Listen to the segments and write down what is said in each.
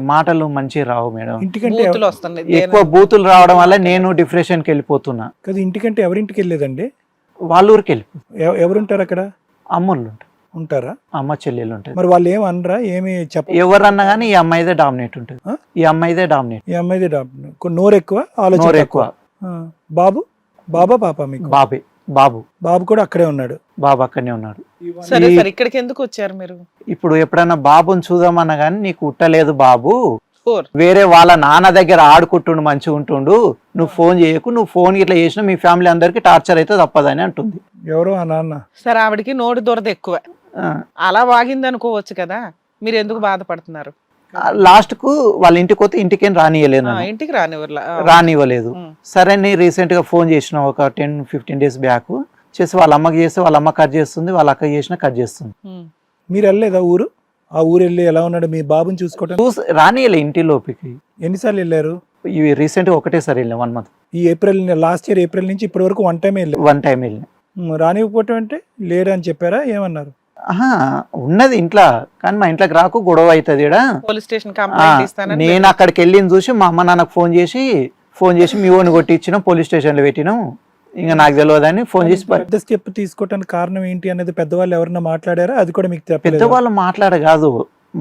మాటలు మంచి రావు మేడం. ఇంటికంటే ఎవ- బూతులు వస్తున్నాయి. ఎక్కువ బూతులు రావడం వల్ల నేను డిప్రెషన్కి వెళ్ళిపోతున్నా. కదా ఇంటికంటే ఎవరింటికి వెళ్ళేదండి? వాళ్ళ ఊరికి వెళ్ళి ఎవ- ఎవరుంటారు అక్కడ? అమ్మోళ్ళు ఉంటారు. ఉంటారా? అమ్మ చెల్లెలు ఉంటుంది మరి వాళ్ళు ఏం అనరా? ఏమి చెప్ప ఎవరన్నా కానీ ఈ అమ్మాయిదే డామినేట్ ఉంటుంది? ఈ అమ్మాయిదే డామినేట్. ఈ అమ్మాయిది డా- కొ- నోరు ఎక్కువ ఆలోచన. ఎక్కువ. బాబు? బాబా పాప మీకు? బాబే. బాబు. బాబు కూడా అక్కడే ఉన్నాడు. బాబు అక్కడనే ఉన్నాడు. సరే సరే ఇక్కడికి ఎందుకు వచ్చారు మీరు? ఇప్పుడు ఎప్పుడైనా బాబుని చూద్దామన్నా కానీ నీకు ఉట్టలేదు బాబు. వేరే వాళ్ళ నాన్న దగ్గర ఆడుకుంటుండు మంచిగా ఉంటుండు. నువ్వు ఫోన్ చేయకు నువ్వు ఫోన్ ఇట్లా చేసినా మీ ఫ్యామిలీ అందరికి టార్చర్ అయితే తప్పదని అంటుంది. ఎవరో ఆ నాన్న. సరే ఆవిడకి నోటి దొరద ఎక్కువ. ఆ, అలా వాగింది అనుకోవచ్చు కదా మీరు ఎందుకు బాధపడుతున్నారు? లాస్ట్కు వాళ్ళ ఇంటికి పోతే ఇంటికేం రానియలేదు. ఇంటికి. రానివ్వలేదు. సరే నేను రీసెంట్గా ఫోన్ చేసిన ఒక టెన్ ఫిఫ్టీన్ డేస్ బ్యాక్ చేసి వాళ్ళ అమ్మకి చేస్తే వాళ్ళ అమ్మ కట్ చేస్తుంది వాళ్ళ అక్క చేసినా కట్ చేస్తుంది. మీరు వెళ్ళలేదా ఊరు? ఆ ఊరు వెళ్ళి ఎలా ఉన్నాడు మీ బాబుని చూసుకోవటం? చూసి రానియలే ఇంటి లోపలికి. ఎన్నిసార్లు వెళ్ళారు? ఇవి రీసెంట్గా ఒకటేసారి వెళ్ళిన వన్ మంత్. ఈ ఏప్రిల్ లాస్ట్ ఇయర్ ఏప్రిల్ నుంచి ఇప్పటి వరకు వన్ టైం వెళ్ళారు. వన్ టైం వెళ్ళిన. రానివ్వకపోవటం అంటే లేరు అని చెప్పారా? ఏమన్నారు? ఆహా ఉన్నది ఇంట్లో. కానీ మా ఇంట్లోకి రాకు గొడవ అవుతుంది ఈడ. పోలీస్ స్టేషన్ ఆ, కంప్లైంట్ ఇస్తానని నేను అక్కడికి వెళ్ళిన చూసి మా అమ్మ నాన్నకు ఫోన్ చేసి ఫోన్ చేసి మీ ఓన్ కొట్టించినాం పోలీస్ స్టేషన్లో పెట్టినాం. ఇంకా నాకు తెలియదని ఫోన్ చేసి ప- పెద్ద స్టెప్ తీసుకోవటానికి కారణం ఏంటి అనేది పెద్దవాళ్ళు ఎవరన్నా మాట్లాడారా? అది కూడా మీకు చెప్పలేదు? పెద్దవాళ్ళు మాట్లాడ కాదు.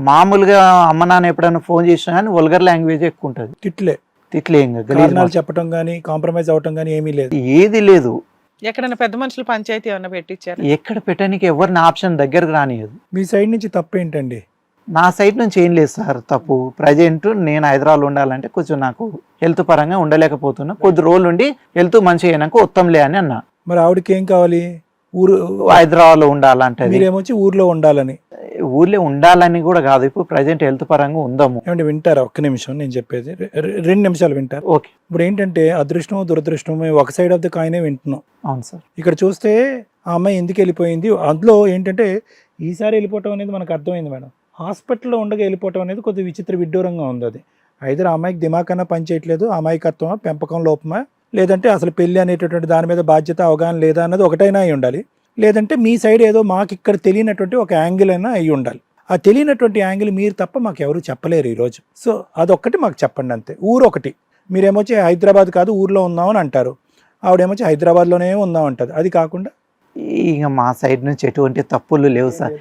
మామూలుగా అమ్మ నాన్న ఎప్పుడైనా ఫోన్ చేసినా కానీ వల్గర్ లాంగ్వేజ్ ఎక్కువ ఉంటుంది. తిట్లే. తిట్లే ఇంకా గలీజ్ కారణాలు మాట. చెప్పటం కానీ కాంప్రమైజ్ అవటం కానీ ఏమీ లేదు. ఏది లేదు. ఎక్కడైనా పెద్ద మనుషులు పంచాయతీ ఏమన్నా పెట్టించారు ఎక్కడ పెట్టడానికి ఎవరిని ఆప్షన్ దగ్గరకు రానియదు. మీ సైడ్ నుంచి తప్పు ఏంటండి? నా సైడ్ నుంచి ఏం లేదు సార్ తప్పు. ప్రజెంట్ నేను హైదరాబాద్ ఉండాలంటే కొంచెం నాకు హెల్త్ పరంగా ఉండలేకపోతున్నా. కొద్ది రోజులు ఉండి హెల్త్ మంచిగా అయినాక ఉత్తంలే అని అన్నా. మరి ఆవిడకి ఏం కావాలి? ఊరు హైదరాబాద్లో ఉండాలంటే మీరేమొచ్చి ఊర్లో ఉండాలని? ఊర్లో ఉండాలని కూడా కాదు. ఇప్పుడు ప్రజెంట్ హెల్త్ పరంగా ఉందాము. ఏమంటే వింటారా? ఒక్క నిమిషం నేను చెప్పేది. రెండు నిమిషాలు వింటారు. ఓకే. ఇప్పుడు ఏంటంటే అదృష్టమో దురదృష్టమో ఒక సైడ్ ఆఫ్ ద కాయినే వింటున్నాం. అవును సార్. ఇక్కడ చూస్తే ఆ అమ్మాయి ఎందుకు వెళ్ళిపోయింది? అందులో ఏంటంటే ఈసారి వెళ్ళిపోవటం అనేది మనకు అర్థమైంది మేడం. హాస్పిటల్లో ఉండగా వెళ్ళిపోవటం అనేది కొద్దిగా విచిత్ర విడ్డూరంగా ఉంది అది. అయితే ఆ అమ్మాయికి దిమాకన్నా పనిచేయట్లేదు అమాయకత్వమా పెంపకం లోపమా లేదంటే అసలు పెళ్ళి అనేటటువంటి దాని మీద బాధ్యత అవగాహన లేదా అన్నది ఒకటైనా అయి ఉండాలి. లేదంటే మీ సైడ్ ఏదో మాకు ఇక్కడ తెలియనటువంటి ఒక యాంగిల్ అయినా అయి ఉండాలి. ఆ తెలియనటువంటి యాంగిల్ మీరు తప్ప మాకు ఎవరు చెప్పలేరు ఈరోజు. సో అదొక్కటి మాకు చెప్పండి అంతే. ఊరు ఒకటి మీరేమొచ్చి హైదరాబాద్ కాదు ఊర్లో ఉన్నామని అంటారు. ఆవిడేమొచ్చి హైదరాబాద్లోనే ఉందాం అంటది అది కాకుండా? ఇక మా సైడ్ నుంచి ఎటువంటి తప్పులు లేవు సార్.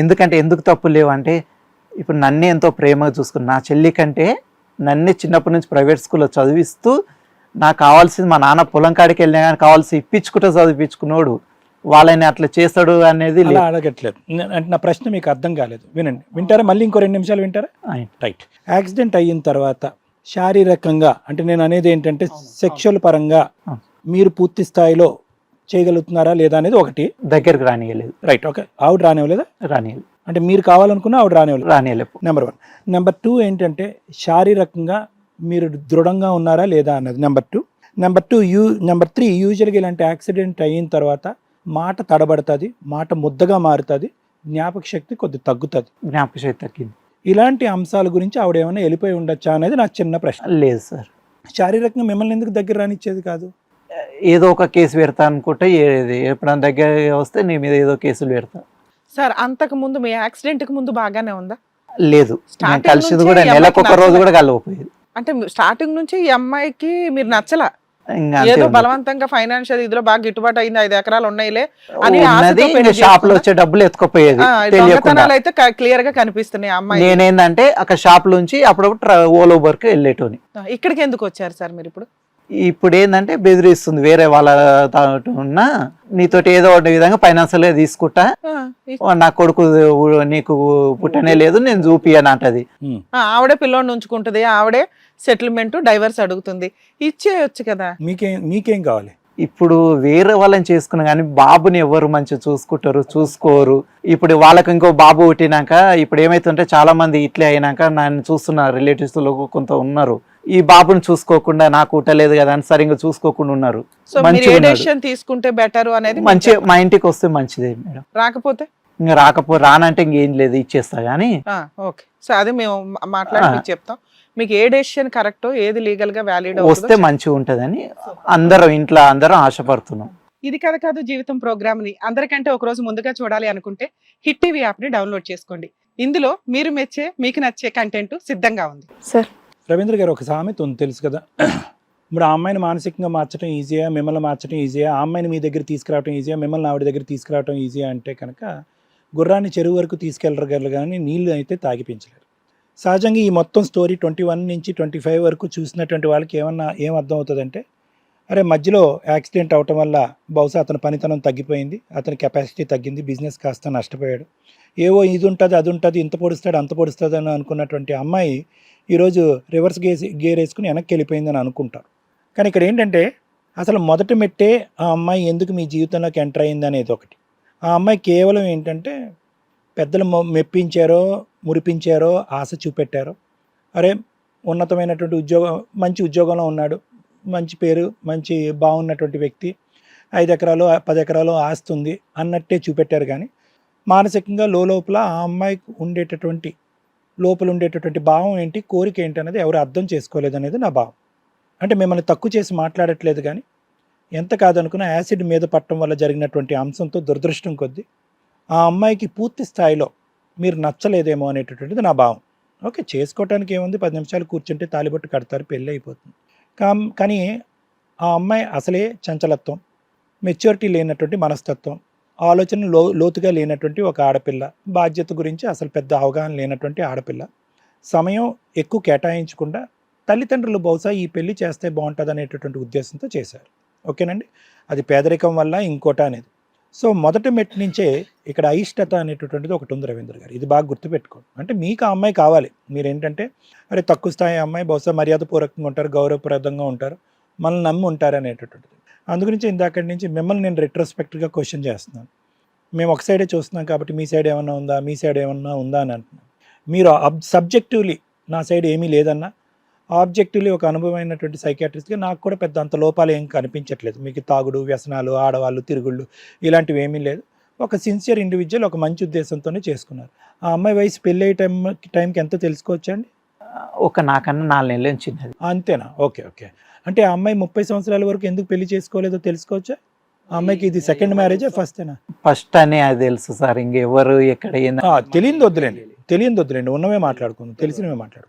ఎందుకంటే ఎందుకు తప్పులు లేవు అంటే ఇప్పుడు నన్నే ఎంతో ప్రేమగా చూసుకుని నా చెల్లి కంటే నన్నే చిన్నప్పటి నుంచి ప్రైవేట్ స్కూల్లో చదివిస్తూ నాకు కావాల్సింది మా నాన్న పొలం కాడికి వెళ్ళినా కానీ కావాల్సి ఇప్పించుకుంటూ చదివించుకున్నాడు. వాళ్ళని అట్లా చేస్తాడు అనేది అలా అడగట్లేదు. అంటే నా ప్రశ్న మీకు అర్థం కాలేదు. వినండి. వింటారా? మళ్ళీ ఇంకో రెండు నిమిషాలు వింటారా? ఆయన. రైట్. యాక్సిడెంట్ అయిన తర్వాత శారీరకంగా అంటే నేను అనేది ఏంటంటే సెక్షువల్ పరంగా. మీరు పూర్తి స్థాయిలో చేయగలుగుతున్నారా లేదా అనేది ఒకటి. దగ్గరికి రానియలేదు. Right okay. ఆవిడ రానివ్వలేదా? రానియలేదు. అంటే మీరు కావాలనుకున్నా ఆవిడ రానివ్వలేదు. రానియలేదు. నెంబర్ వన్ నెంబర్ టూ ఏంటంటే శారీరకంగా మీరు దృఢంగా ఉన్నారా లేదా అన్నది. Number two number two you number three యూజువల్గా ఇలాంటి యాక్సిడెంట్ అయిన తర్వాత మాట తడబడుతుంది మాట ముద్దగా మారుతుంది జ్ఞాపక శక్తి కొద్ది తగ్గుతుంది. జ్ఞాపక శక్తి తగ్గింది. ఇలాంటి అంశాల గురించి ఆవిడ ఏమైనా వెళ్ళిపోయి ఉండొచ్చా అనేది నాకు చిన్న ప్రశ్న. లేదు సార్. శారీరకంగా మిమ్మల్ని ఎందుకు దగ్గర రానిచ్చేది కాదు? ఏదో ఒక కేసు పెడతా అనుకుంటే ఏది? ఎప్పుడైనా దగ్గర వస్తే నీ మీద ఏదో కేసులు పెడతా. సార్ అంతకు ముందు మీ యాక్సిడెంట్కి ముందు బాగానే ఉందా? లేదు. కలిసింది కూడా నెలకు ఒక రోజు. కూడా కలవపోయేది అంటే స్టార్టింగ్ నుంచి ఈ అమ్మాయికి మీరు నచ్చలా? ఏదో. బలవంతంగా ఫైనాన్షియల్ ఇదిలో బాగా గిట్టుబాటు అయింది ఐదు ఎకరాలు ఉన్నాయిలే అని షాప్లో? వచ్చే డబ్బులు ఎత్తుకోపోయేది దొంగతనాలు అయితే క్లియర్గా కనిపిస్తున్నాయి అమ్మాయి నేనేందంటే అక్కడ షాప్ నుంచి అప్పుడప్పుడు ఓల్కి వెళ్ళేటోని ఇక్కడికి ఎందుకు వచ్చారు సార్ మీరు ఇప్పుడు ఇప్పుడు ఏంటంటే బెదిరిస్తుంది వేరే వాళ్ళ తాటు ఉన్న నీతోటి ఏదో ఒక విధంగా ఫైనాన్షియల్గా తీసుకుంటా నా కొడుకు నీకు పుట్టనే లేదు నేను చూపియని అంటది. ఆ, ఆవిడే పిల్లోడిని ఉంచుకుంటుంది ఆవిడే సెటిల్మెంట్ డైవర్స్ అడుగుతుంది. ఇచ్చేయొచ్చు కదా. మీకేం మీకేం కావాలి? ఇప్పుడు వేరే వాళ్ళని చేసుకున్నా కానీ బాబుని ఎవరు మంచిగా చూసుకుంటారు చూసుకోరు. ఇప్పుడు వాళ్ళకి ఇంకో బాబు పుట్టినాక ఇప్పుడు ఏమైతుంటే చాలా మంది ఇట్లే అయినాక నన్ను చూస్తున్న రిలేటివ్స్లో కొంత ఉన్నారు. ఈ బాబుని చూసుకోకుండా నాకు పుట్టలేదు కదా అని సరిగ్గా చూసుకోకుండా ఉన్నారు. తీసుకుంటే బెటర్ అనేది మంచి మా ఇంటికి వస్తే మంచిదే మేడం. రాకపోతే? ఇంకా రాకపో రానంటే ఇంకేం లేదు ఇచ్చేస్తా కానీ ఓకే. సో అది మేము మాట్లాడి చెప్తాం. మీకు ఏ డెసిషన్ కరెక్టో ఏది లీగల్గా వ్యాలిడ్ వస్తే మంచిగా ఉంటదని అందరం ఇంట్లో అందరం ఆశపడుతున్నాం. ఇది కథ కాదు జీవితం ప్రోగ్రామ్ని. అందరికంటే ఒక రోజు ముందుగా చూడాలి అనుకుంటే హిట్ టీవీ యాప్ని డౌన్లోడ్ చేసుకోండి. ఇందులో మీరు మెచ్చే మీకు నచ్చే కంటెంట్ సిద్ధంగా ఉంది. సార్ రవీంద్ర గారు ఒక సామెత ఉంది తెలుసు కదా. ఇప్పుడు ఆ అమ్మాయిని మానసికంగా మార్చడం ఈజీయా? మిమ్మల్ని మార్చడం ఈజీయా? ఆ అమ్మాయిని మీ దగ్గర తీసుకురావడం ఈజీయా? మిమ్మల్ని ఆవిడ దగ్గర తీసుకురావడం ఈజీయా అంటే కనుక గుర్రాన్ని చెరువు వరకు తీసుకెళ్ళగలరు కానీ నీళ్ళు అయితే తాగిపించలేరు. సహజంగా ఈ మొత్తం స్టోరీ ట్వంటీ వన్ నుంచి ట్వంటీ ఫైవ్ వరకు చూసినటువంటి వాళ్ళకి ఏమన్నా ఏం అర్థం అవుతుందంటే అరే మధ్యలో యాక్సిడెంట్ అవటం వల్ల బహుశా అతని పనితనం తగ్గిపోయింది అతని కెపాసిటీ తగ్గింది బిజినెస్ కాస్త నష్టపోయాడు. ఏవో ఇది ఉంటుంది అది ఉంటుంది ఇంత పొడుస్తాడు అంత పొడుస్తుంది అని అనుకున్నటువంటి అమ్మాయి ఈరోజు రివర్స్ గేర్ గేర్ వేసుకుని వెనక్కి వెళ్ళిపోయిందని అనుకుంటారు. కానీ ఇక్కడ ఏంటంటే అసలు మొదటి మెట్టే ఆ అమ్మాయి ఎందుకు మీ జీవితంలోకి ఎంటర్ అయింది అనేది ఒకటి. ఆ అమ్మాయి కేవలం ఏంటంటే పెద్దలు మెప్పించారో మురిపించారో ఆశ చూపెట్టారో. అరే ఉన్నతమైనటువంటి ఉద్యోగం మంచి ఉద్యోగంలో ఉన్నాడు మంచి పేరు మంచి బాగున్నటువంటి వ్యక్తి. ఐదు ఎకరాలు పది ఎకరాలు ఆస్తుంది అన్నట్టే చూపెట్టారు కానీ మానసికంగా లోపల ఆ అమ్మాయికి ఉండేటటువంటి లోపల ఉండేటటువంటి భావం ఏంటి కోరిక ఏంటి అనేది ఎవరు అర్థం చేసుకోలేదు అనేది నా భావం. అంటే మిమ్మల్ని తక్కువ చేసి మాట్లాడట్లేదు కానీ ఎంత కాదనుకున్న యాసిడ్ మీద పట్టడం వల్ల జరిగినటువంటి అంశంతో దురదృష్టం కొద్దీ ఆ అమ్మాయికి పూర్తి స్థాయిలో మీరు నచ్చలేదేమో అనేటటువంటిది నా భావం. ఓకే చేసుకోవటానికి ఏముంది? పది నిమిషాలు కూర్చుంటే తాలిబొట్టు కడతారు పెళ్ళి అయిపోతుంది. కామ్ కానీ ఆ అమ్మాయి అసలే చంచలత్వం మెచ్యూరిటీ లేనటువంటి మనస్తత్వం ఆలోచన లో లోతుగా లేనటువంటి ఒక ఆడపిల్ల బాధ్యత గురించి అసలు పెద్ద అవగాహన లేనటువంటి ఆడపిల్ల. సమయం ఎక్కువ కేటాయించకుండా తల్లిదండ్రులు బహుశా ఈ పెళ్ళి చేస్తే బాగుంటుంది అనేటటువంటి ఉద్దేశంతో చేశారు. ఓకేనండి? అది పేదరికం వల్ల ఇంకోట అనేది. సో మొదటి మెట్టు నుంచే ఇక్కడ అయిష్టత అనేటటువంటిది ఒకటి ఉంది రవీంద్ర గారు. ఇది బాగా గుర్తుపెట్టుకోండి అంటే మీకు ఆ అమ్మాయి కావాలి. మీరు ఏంటంటే అరే తక్కువ స్థాయి అమ్మాయి బహుశా మర్యాదపూర్వకంగా ఉంటారు గౌరవప్రదంగా ఉంటారు మనల్ని నమ్మి ఉంటారు అనేటటువంటిది అందుగురించి ఇందాకటి నుంచి మిమ్మల్ని నేను రెట్రోస్పెక్ట్గా క్వశ్చన్ చేస్తున్నాను. మేము ఒక సైడే చూస్తున్నాం కాబట్టి మీ సైడ్ ఏమన్నా ఉందా మీ సైడ్ ఏమన్నా ఉందా అని అంటున్నాను. మీరు అబ్ సబ్జెక్టివ్లీ నా సైడ్ ఏమీ లేదన్నా ఆబ్జెక్టివ్లీ ఒక అనుభవమైనటువంటి సైకాట్రిస్ట్గా నాకు కూడా పెద్ద అంత లోపాలు ఏం కనిపించట్లేదు. మీకు తాగుడు వ్యసనాలు ఆడవాళ్ళు తిరుగుళ్ళు ఇలాంటివి ఏమీ లేదు. ఒక సిన్సియర్ ఇండివిజువల్ ఒక మంచి ఉద్దేశంతోనే చేసుకున్నారు. ఆ అమ్మాయి వయసు పెళ్ళి అయ్యే టైం టైంకి ఎంత తెలుసుకోవచ్చండి ఒక నాకన్నా నాలుగు నెలలు చిన్నది. అంతేనా? Okay okay. అంటే ఆ అమ్మాయి ముప్పై సంవత్సరాల వరకు ఎందుకు పెళ్ళి చేసుకోలేదో తెలుసుకోవచ్చా? ఆ అమ్మాయికి ఇది సెకండ్ మ్యారేజా ఫస్టేనా? ఫస్ట్ అనే అది తెలుసు సార్ ఇంకెవరు ఎక్కడ తెలియదు వద్దులేండి. తెలియదు వద్దులేండి. ఉన్నవే మాట్లాడుకుందాం. తెలిసినవే మాట్లాడు